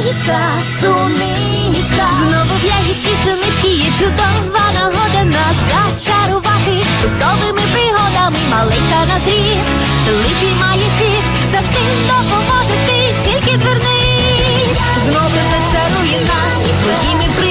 ягідка, суничка. Знову в ягідки, є чудова нагода нас зачарувати Чудовими пригодами. Маленька на зріст, липі має хист, завжди допоможе ти, тільки звернись. Знову зачарує нас своїми пригодами.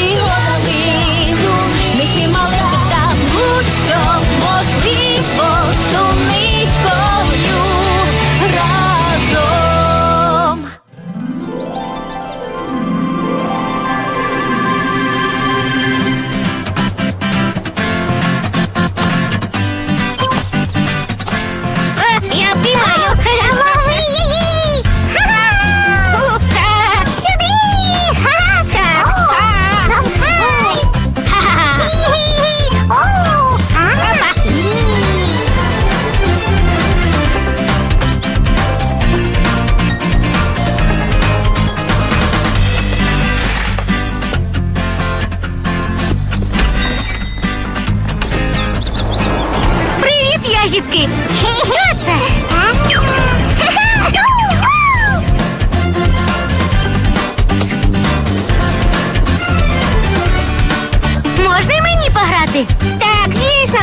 Мені? Так, звісно.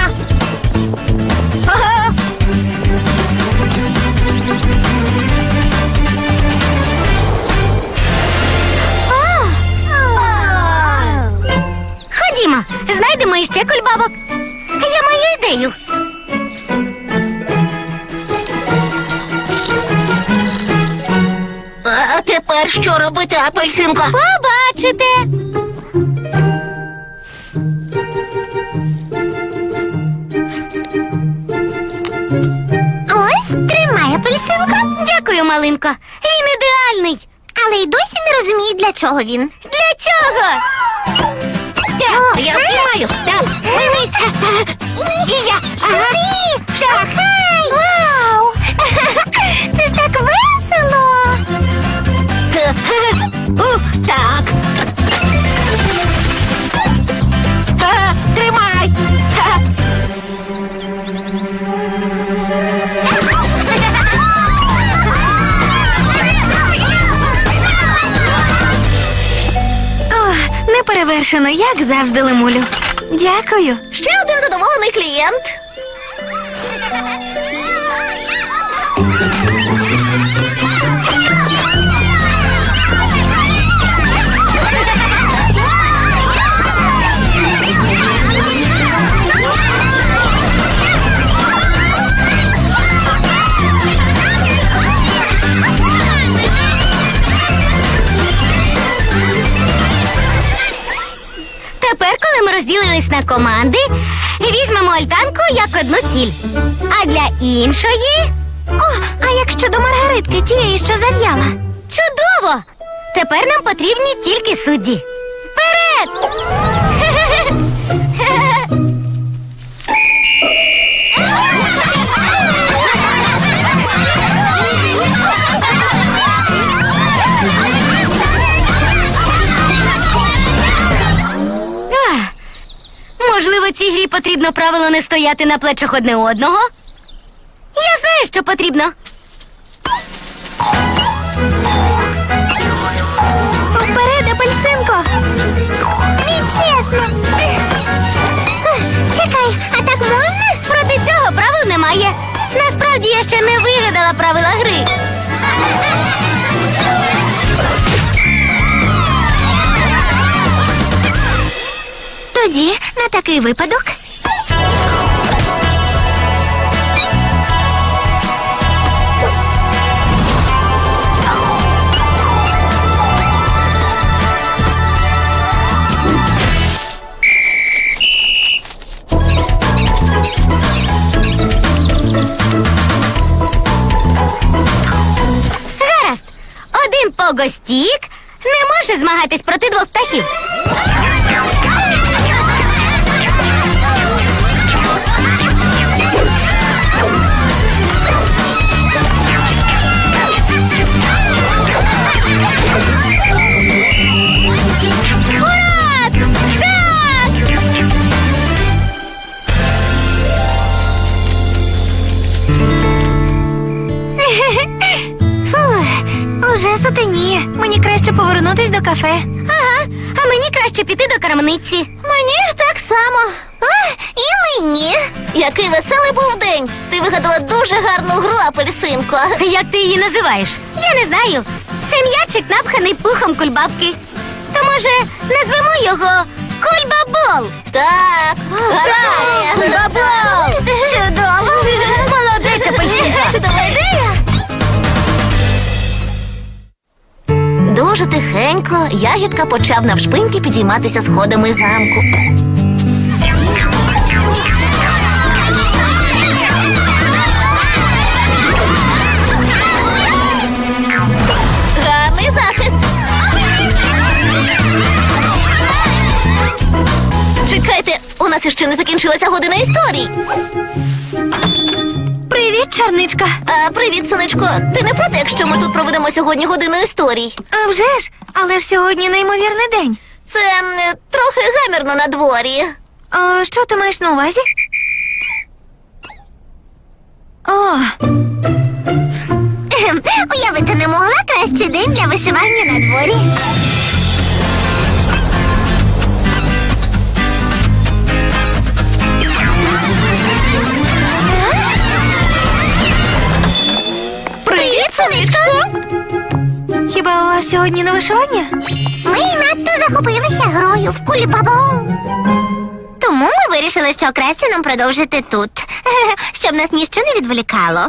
Ого. Ходімо, знайдемо іще кульбабок. Я маю ідею. А тепер що робити, апельсинко? Побачите. Малинко. Він ідеальний. Але й досі не розумію, для чого він. Для цього. Так, я піймаю. Так, мими. І, я. Сюди. Так. Вау. Це ж так весело. Ух, так. Тримай. Неперевершено, як завжди, лемулю. Дякую. Ще один задоволений клієнт. розділились на команди, і візьмемо альтанку як одну ціль. А для іншої. О, а як щодо Маргаритки, тієї, що зав'яла? Чудово! Тепер нам потрібні тільки судді. Можливо, цій грі потрібно правило не стояти на плечах одне одного. Я знаю, що потрібно. Вперед, апельсинко! Нечесно! Чекай, а так можна? Проти цього правил немає. Насправді я ще не вигадала правила гри. Тоді на такий випадок. Гаразд. Один не може змагатись проти двох птахів. Кафе. Ага, а мені краще піти до крамниці. Мені так само. А, і мені. Який веселий був день. Ти вигадала дуже гарну гру, апельсинко. Як ти її називаєш? Я не знаю. Це м'ячик напханий пухом кульбабки. То може назвемо його Кульбабол? Так, Так, кульбабол! Чудово. Молодець, апельсинка! Чудова Дуже тихенько ягідка почав навшпиньки підійматися сходами замку. Чекайте, у нас іще не закінчилася година історій. Привіт, чарничка. А, привіт, сонечко. Ти не проти, якщо ми тут проведемо сьогодні годину історій? А вже ж, але ж сьогодні неймовірний день. Це трохи гамірно на дворі. А, що ти маєш на увазі? О. Уявити не могла кращий день для вишивання на дворі. Хіба у вас сьогодні не вишивання? Ми надто захопилися грою в кулібабу. Тому ми вирішили, що краще нам продовжити тут, щоб нас ніщо не відволікало.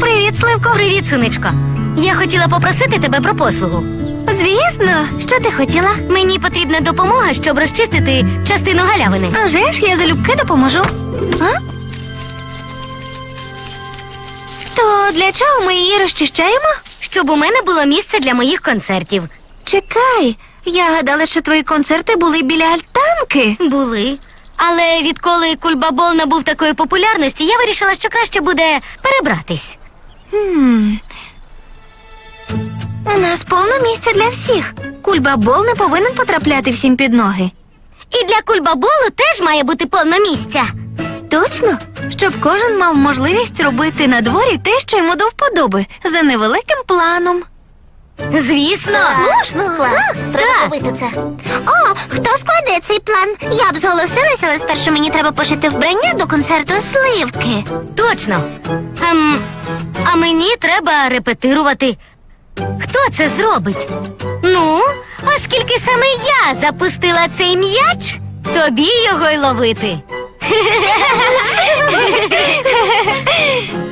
Привіт, Сливко. Привіт, сунечко. Я хотіла попросити тебе про послугу. Звісно, що ти хотіла? Мені потрібна допомога, щоб розчистити частину галявини. А вже ж я залюбки допоможу. А? То для чого ми її розчищаємо? Щоб у мене було місце для моїх концертів. Чекай, я гадала, що твої концерти були біля альтанки. Були. Але відколи кульбабол набув такої популярності, я вирішила, що краще буде перебратись. Хм. У нас повно місця для всіх. Кульбабол не повинен потрапляти всім під ноги. І для кульбаболу теж має бути повно місця. Точно, щоб кожен мав можливість робити на дворі те, що йому до вподоби, за невеликим планом. Звісно. Слушно, треба робити це. О, хто складе цей план? Я б зголосилася, але спершу мені треба пошити вбрання до концерту сливки. Точно. Ем, а мені треба репетирувати. Хто це зробить? Ну, оскільки саме я запустила цей м'яч, тобі його й ловити.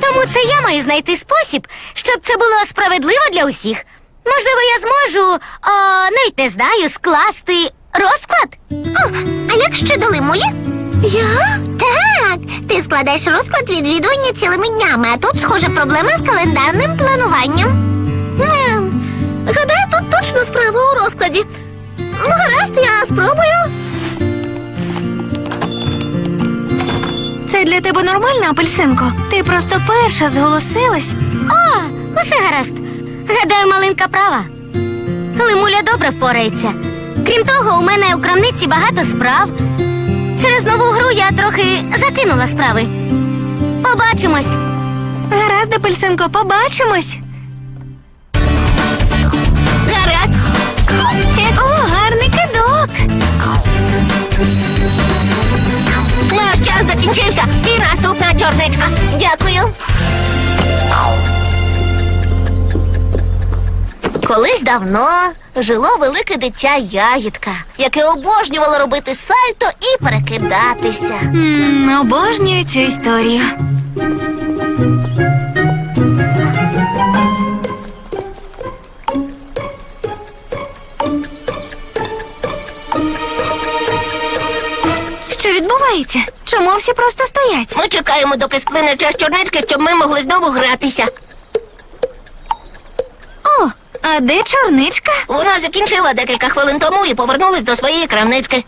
Тому це я маю знайти спосіб, щоб це було справедливо для усіх. Можливо, я зможу, о, навіть не знаю, скласти розклад. О, а як щодо лимулі? Я? Так, ти складаєш розклад відвідування цілими днями, а тут, схоже, проблема з календарним плануванням. Ем, гадаю, тут точно справа у розкладі. Ну, гаразд, я спробую. Це для тебе нормально, апельсинко? Ти просто перша зголосилась. О, усе гаразд. Гадаю, малинка права. Лимуля добре впорається. Крім того, у мене у крамниці багато справ. Через нову гру я трохи закинула справи. Побачимось. Гаразд, апельсинко, побачимось. Закінчився. І наступна чорничка. Дякую. Колись давно жило велике дитя ягідка, яке обожнювало робити сальто і перекидатися. обожнюю цю історію. Що відбувається? Чому всі просто стоять? Ми чекаємо, доки сплине час чорнички, щоб ми могли знову гратися. О, а де чорничка? Вона закінчила декілька хвилин тому і повернулась до своєї крамнички.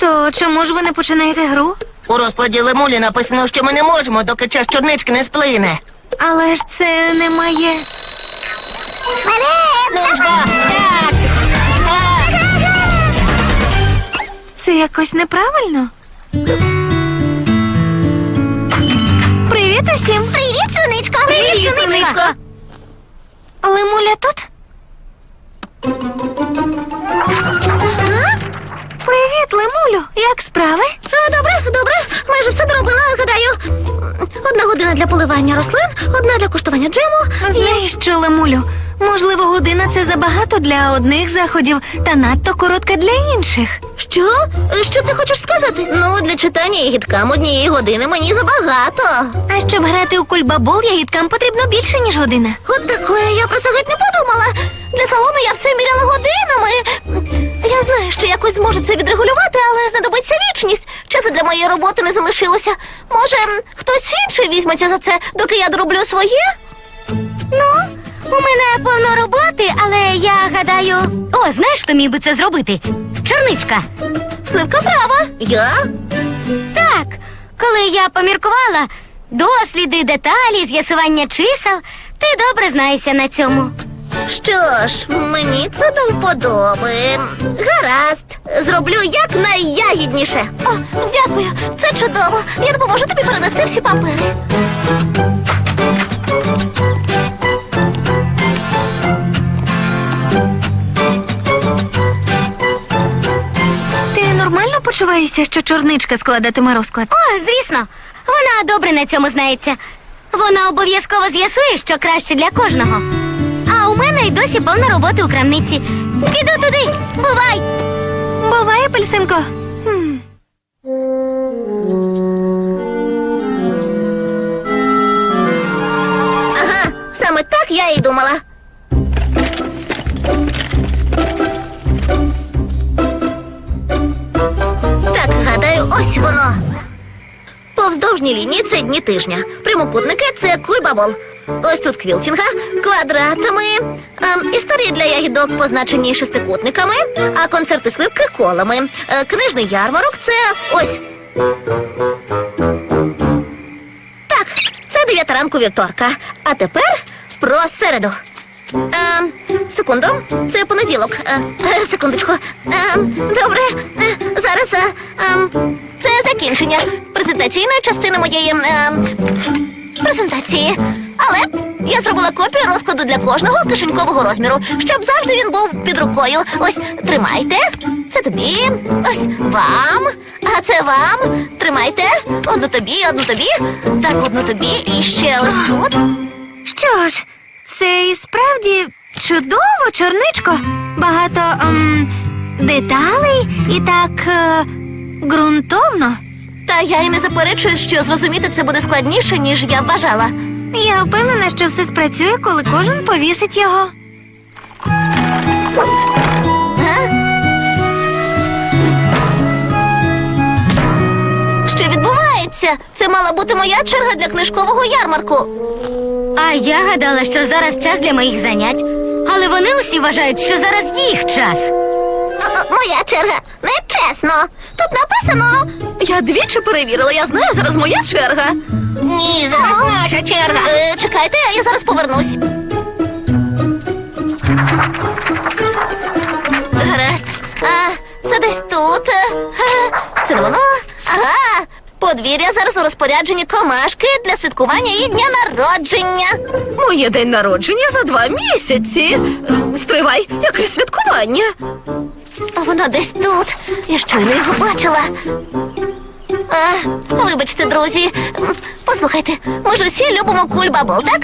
То чому ж ви не починаєте гру? У розкладі Лемулі написано, що ми не можемо, доки час чорнички не сплине. Але ж це не має. Ну так! Це якось неправильно. Усім! Привіт, сонечко! Привіт, сонечко! Лимуля тут? Привіт, Лимулю! Як справи? Добре, добре. Майже все доробила, гадаю. Одна година для поливання рослин, одна для куштування джему. Знаєш що, Лимулю? Можливо, година це забагато для одних заходів та надто коротка для інших. Що? Що ти хочеш сказати? Ну, для читання ягідкам однієї години мені забагато. А щоб грати у кульбабол, ягідкам потрібно більше, ніж година. От такое, я про це геть не подумала. Для салону я все міряла годинами. Я знаю, що якось зможу це відрегулювати, але знадобиться вічність. Часу для моєї роботи не залишилося. Може, хтось інший візьметься за це, доки я дороблю своє? Ну, у мене повно роботи, але я гадаю. О, знаєш, хто міг би це зробити? Чорничка. Сливка права. Я? Так. Коли я поміркувала, досліди, деталі, з'ясування чисел, ти добре знаєшся на цьому. Що ж, мені це до вподоби. Гаразд, зроблю якнайягідніше. О, дякую, це чудово. Я допоможу тобі перенести всі папери. Нормально що чорничка складатиме розклад? О, звісно, вона добре на цьому знається. Вона обов'язково з'ясує, що краще для кожного. А у мене й досі повно роботи у крамниці. Піду туди, бувай! Буває, апельсинко. Хм. Ага, саме так я і думала. Ось воно. Повздовжні лінії це дні тижня. Прямокутники це кульбабол. Ось тут квілтінга, квадратами. Ем, історії для ягідок позначені шестикутниками, а концерти сливки колами. Е, книжний ярмарок це ось. Так, це дев'ята ранку вівторка. А тепер про середу. Ем, секунду, це понеділок. Е, е, секундочку. Ем, добре, е, зараз. Е, ем, це закінчення презентаційної частини моєї ем, презентації. Але я зробила копію розкладу для кожного кишенькового розміру, щоб завжди він був під рукою. Ось тримайте. Це тобі, ось вам, а це вам. Тримайте. Одну тобі, одну тобі. Так, одну тобі і ще ось тут. Що ж, це і справді чудово, чорничко. Багато ем, деталей і так е, ґрунтовно. Та я і не заперечую, що зрозуміти це буде складніше, ніж я вважала. Я впевнена, що все спрацює, коли кожен повісить його. Що відбувається? Це мала бути моя черга для книжкового ярмарку. А я гадала, що зараз час для моїх занять. Але вони усі вважають, що зараз їх час. Моя черга. Нечесно. Тут написано. Я двічі перевірила, я знаю, зараз моя черга. Ні, зараз наша черга. Е, чекайте, я зараз повернусь. Гаразд. А, це десь тут. Е, Це не воно. Ага. Подвір'я зараз у розпорядженні комашки для святкування її дня народження. Моє день народження за два місяці. Стривай, яке святкування? А воно десь тут. Я щойно його бачила. А, вибачте, друзі. Послухайте, ми ж усі любимо кульбабол, так?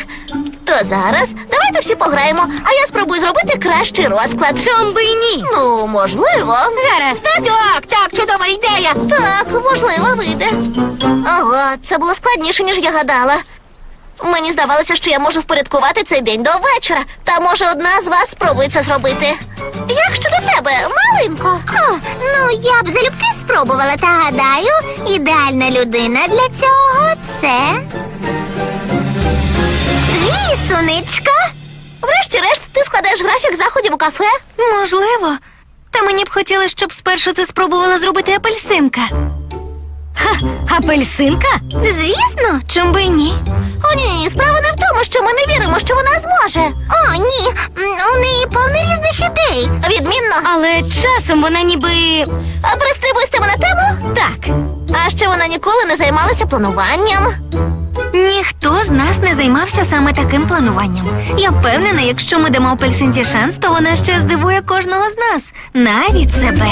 То зараз давайте всі пограємо, а я спробую зробити кращий розклад. Чом би й ні? Ну, можливо. Гаразд. Так, так, чудова ідея. Так, можливо, вийде. Ого, це було складніше, ніж я гадала. Мені здавалося, що я можу впорядкувати цей день до вечора, та може одна з вас спробує це зробити. Як щодо тебе, малинко? О, ну я б залюбки спробувала, та гадаю, ідеальна людина для цього це. Лісуничка. Врешті-решт, ти складаєш графік заходів у кафе? Можливо. Та мені б хотілося, щоб спершу це спробувала зробити апельсинка. Апельсинка? Звісно, чим би ні. О, ні, справа не в тому, що ми не віримо, що вона зможе. О, ні, у неї повно різних ідей. Відмінно. Але часом вона ніби. А пристрибуй з тебе на тему? Так. А ще вона ніколи не займалася плануванням. Ніхто з нас не займався саме таким плануванням. Я впевнена, якщо ми дамо апельсинці шанс, то вона ще здивує кожного з нас, навіть себе.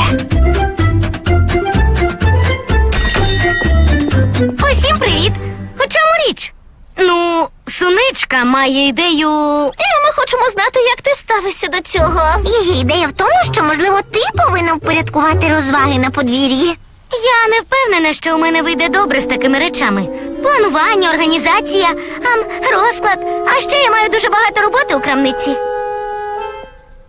Усім привіт! У чому річ? Ну, суничка має ідею. І ми хочемо знати, як ти ставишся до цього. Її ідея в тому, що можливо ти повинна впорядкувати розваги на подвір'ї. Я не впевнена, що у мене вийде добре з такими речами. Планування, організація, ам, розклад. А ще я маю дуже багато роботи у крамниці.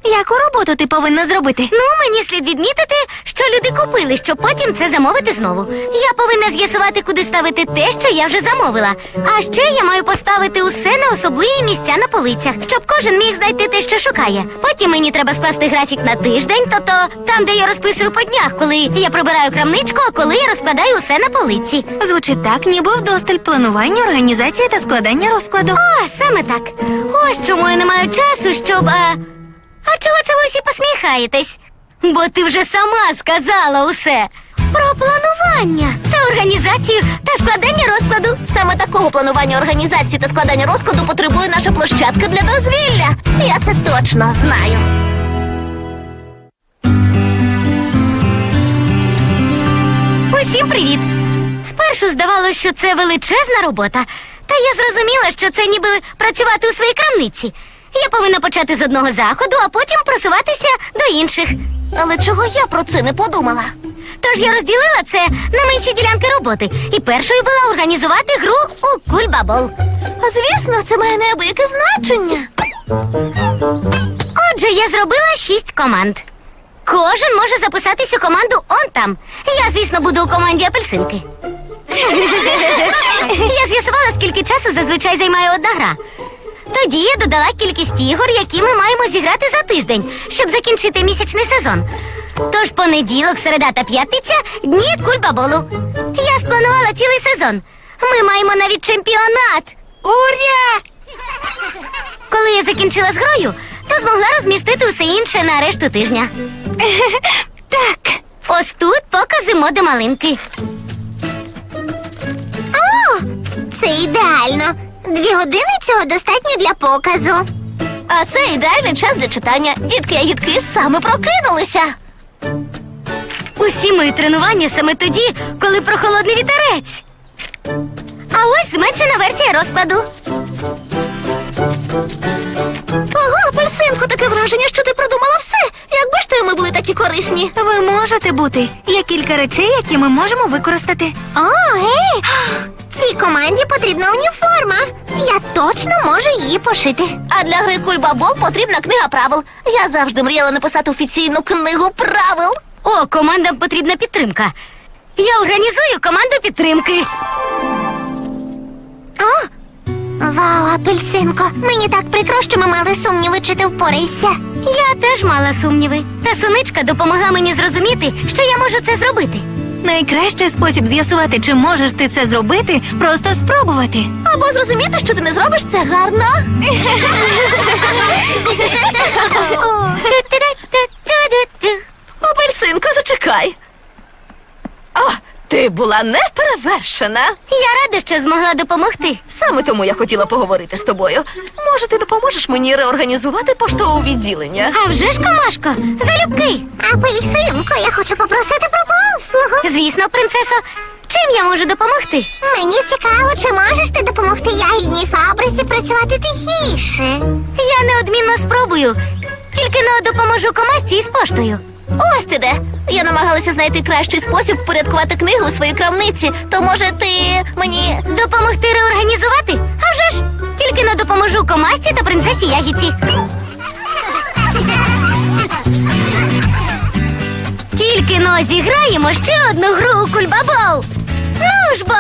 Яку роботу ти повинна зробити? Ну, мені слід відмітити, що люди купили, щоб потім це замовити знову. Я повинна з'ясувати, куди ставити те, що я вже замовила. А ще я маю поставити усе на особливі місця на полицях, щоб кожен міг знайти те, що шукає. Потім мені треба скласти графік на тиждень, тобто там, де я розписую по днях, коли я прибираю крамничку, а коли я розкладаю усе на полиці. Звучить так, ніби вдосталь планування, організації та складання розкладу. О, саме так. Ось чому я не маю часу, щоб. А, а чого це ви всі посміхаєтесь? Бо ти вже сама сказала усе про планування та організацію та складання розкладу. Саме такого планування організації та складання розкладу потребує наша площадка для дозвілля. Я це точно знаю. Усім привіт! Спершу здавалося, що це величезна робота, та я зрозуміла, що це ніби працювати у своїй крамниці. Я повинна почати з одного заходу, а потім просуватися до інших. Але чого я про це не подумала? Тож я розділила це на менші ділянки роботи, і першою була організувати гру у кульбабол. Звісно, це має неабияке значення. Отже, я зробила шість команд. Кожен може записатись у команду он там. Я, звісно, буду у команді апельсинки. Я з'ясувала, скільки часу зазвичай займає одна гра. Тоді я додала кількість ігор, які ми маємо зіграти за тиждень, щоб закінчити місячний сезон. Тож понеділок, середа та п'ятниця дні кульбаболу. Я спланувала цілий сезон. Ми маємо навіть чемпіонат. Уря! Коли я закінчила з грою, то змогла розмістити усе інше на решту тижня. Так. Ось тут покази моди малинки. Це ідеально. Дві години цього достатньо для показу. А це ідеальний час для читання. Дітки ягідки саме прокинулися. Усі мої тренування саме тоді, коли прохолодний вітерець. А ось зменшена версія розкладу. Ого, апельсинку, таке враження, що ти продумала все. Якби ж то ми були такі корисні. Ви можете бути. Є кілька речей, які ми можемо використати. О, гей! Цій команді потрібна уніформа. Я точно можу її пошити. А для гри кульбабол потрібна книга правил. Я завжди мріяла написати офіційну книгу правил. О, командам потрібна підтримка. Я організую команду підтримки. О! Вау, апельсинко. Мені так прикро, що ми мали сумніви, чи ти впорайся. Я теж мала сумніви. Та соничка допомогла мені зрозуміти, що я можу це зробити. Найкращий спосіб з'ясувати, чи можеш ти це зробити, просто спробувати. Або зрозуміти, що ти не зробиш це гарно. Апельсинко, зачекай. О, ти була неперевершена. Я рада, що змогла допомогти. Саме тому я хотіла поговорити з тобою. Може, ти допоможеш мені реорганізувати поштове відділення? А вже ж, комашко, залюбки. Апельсинко, я хочу попросити про послугу. Звісно, принцесо, чим я можу допомогти? Мені цікаво, чи можеш ти допомогти ягідній фабриці працювати тихіше. Я неодмінно спробую. Тільки не допоможу комасті із поштою. Ось ти де. Я намагалася знайти кращий спосіб впорядкувати книгу у своїй крамниці. То може ти мені. Допомогти реорганізувати? А вже ж! Тільки не допоможу комасті та принцесі Ягідці. Тільки но зіграємо ще одну гру у кульбабол. Ну ж бо!